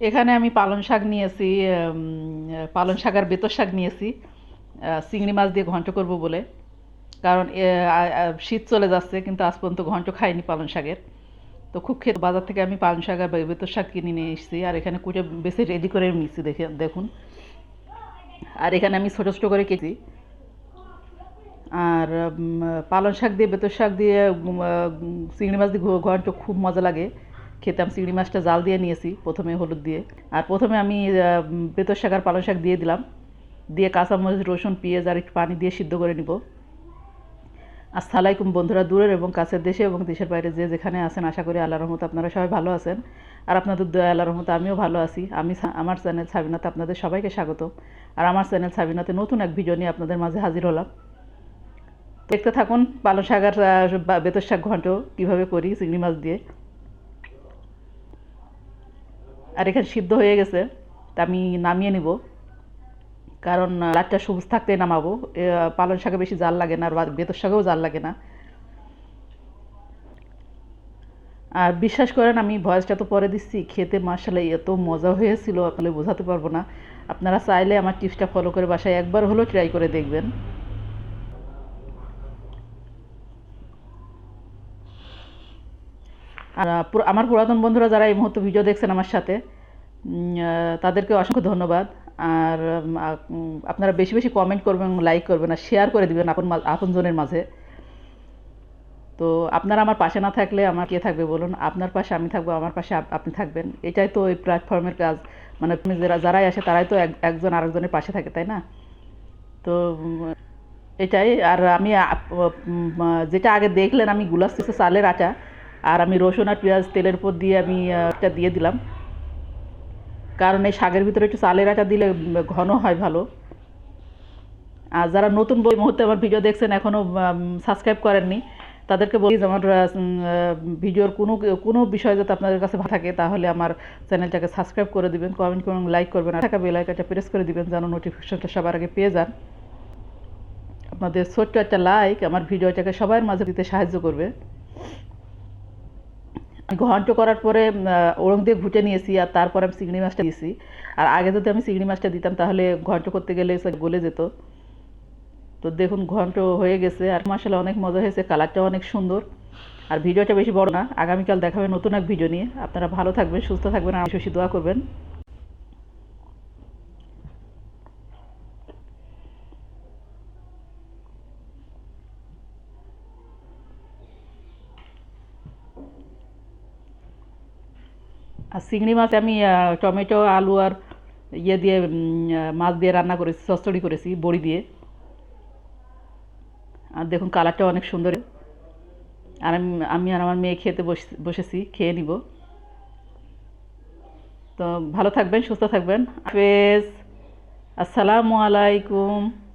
এখানে আমি পালং শাক নিয়েছি পালং শাক আর বেতর শাক নিয়েছি। চিংড়ি মাছ দিয়ে ঘন্ট করব বলে। কারণ শীত চলে যাচ্ছে, কিন্তু আজ পর্যন্ত ঘন্ট খাইনি পালং শাকের। তো খুব খেতে বাজার থেকে আমি পালং শাক আর বেতর শাক কিনে নিয়ে এসেছি। আর এখানে কুটে বেশি রেডি করে নিয়েছি, দেখে, দেখুন। আর এখানে আমি ছোটো ছোটো করে কেজি আর পালং শাক দিয়ে, বেতর শাক দিয়ে চিংড়ি মাছ দিয়ে ঘন্ট খুব মজা লাগে। খেতে আমি চিংড়ি মাছটা জাল দিয়ে নিয়েছি, প্রথমে হলুদ দিয়ে। আর প্রথমে আমি বেতর শাক আর পালং শাক দিয়ে দিলাম। দিয়ে কাঁচামরিচ, রসুন, পেঁয়াজ আর একটু পানি দিয়ে সিদ্ধ করে নিব। আসসালামাইকুম বন্ধুরা, দূরের এবং কাছের দেশে এবং দেশের বাইরে যে যেখানে আছেন, আশা করি আল্লাহর রহমতে আপনারা সবাই ভালো আছেন। আর আপনাদের দয়া, আল্লাহর রহমতে আমিও ভালো আছি। আমি আমার চ্যানেল সাবিনাতে আপনাদের সবাইকে স্বাগত। আর আমার চ্যানেল সাবিনাতে নতুন এক ভিডিও নিয়ে আপনাদের মাঝে হাজির হলাম। দেখতে থাকুন পালং শাক আর বেতর শাক ঘন্ট কীভাবে করি, চিংড়ি মাছ দিয়ে। আর এখানে সিদ্ধ হয়ে গেছে তা আমি নামিয়ে নিব। কারণ লাটটা সবুজ থাকতেই নামাবো। এ, আহ, পালং শাকে বেশি জাল লাগে না আর বেতর শাকেও জাল লাগে না। আর বিশ্বাস করেন আমি ভয়েসটা তো পরে দিচ্ছি খেতে মাসালে এত মজা হয়েছিল আসলে বোঝাতে পারব না। আপনারা চাইলে আমার টিপসটা ফলো করে বাসায় একবার হলেও ট্রাই করে দেখবেন। আর আমার পুরাতন বন্ধুরা যারা এই মুহূর্তে ভিডিও দেখছেন আমার সাথে তাদেরকে অসংখ্য ধন্যবাদ। আর আপনারা বেশি বেশি কমেন্ট করবেন লাইক করবেন আর শেয়ার করে দিবেন আপন আপনজনের মাঝে। তো আপনারা আমার পাশে না থাকলে আমার কে থাকবে বলুন? আপনার পাশে আমি থাকব, আমার পাশে আপনি থাকবেন। এটাই তো এই প্ল্যাটফর্মের কাজ। মানে যারা, যারাই আসে তারাই তো এক- একজন আরেকজনের পাশে থাকে, তাই না? তো এটাই। আর আমি যেটা আগে দেখলেন আমি গুলাস চালের আটা আর আমি রসুন আর পেঁয়াজ তেলের উপর দিয়ে আমি এটা দিয়ে দিলাম। কারণ এই শাকের ভিতরে একটু চালের আটা দিলে ঘন হয় ভালো। আর যারা নতুন বই মুহূর্তে আমার ভিডিও দেখছেন এখনও সাবস্ক্রাইব করেননি, তাদেরকে বলি, আমার ভিডিওর কোনো কোনো বিষয় যাতে আপনাদের কাছে থাকে, তাহলে আমার চ্যানেলটাকে সাবস্ক্রাইব করে দিবেন কমেন্ট করুন লাইক করবেন, আর থাকা বেল আইকনটা প্রেস করে দিবেন, যেন নোটিফিকেশনটা সবার আগে পেয়ে যান। আপনাদের ছোট্ট একটা লাইক আমার ভিডিওটাকে সবার মাঝে দিতে সাহায্য করবে। ঘন্ট করার পরে ওরং দিয়ে ঘুটে নিয়েছি আর তারপর আমি চিংড়ি মাছটা দিয়েছি। আর আগে যদি আমি চিংড়ি মাছটা দিতাম, তাহলে ঘন্ট করতে গেলে গলে যেত। তো দেখুন, ঘন্ট হয়ে গেছে আর মশলা অনেক মজা হয়েছে কালারটা অনেক সুন্দর। আর ভিডিওটা বেশি বড় না, আগামীকাল দেখাবে নতুন এক ভিডিও নিয়ে। আপনারা ভালো থাকবেন, সুস্থ থাকবেন, আর শশী দোয়া করবেন। আর চিংড়ি মাছ আমি টমেটো, আলু আর ইয়ে দিয়ে মাছ দিয়ে রান্না করেছি, চচ্চড়ি করেছি, বড়ি দিয়ে। আর দেখুন কালারটা অনেক সুন্দর। আর আমি আমি আর আমার মেয়ে খেতে বস- বসেছি, খেয়ে নিব। তো ভালো থাকবেন, সুস্থ থাকবেন। আসসালামু আলাইকুম।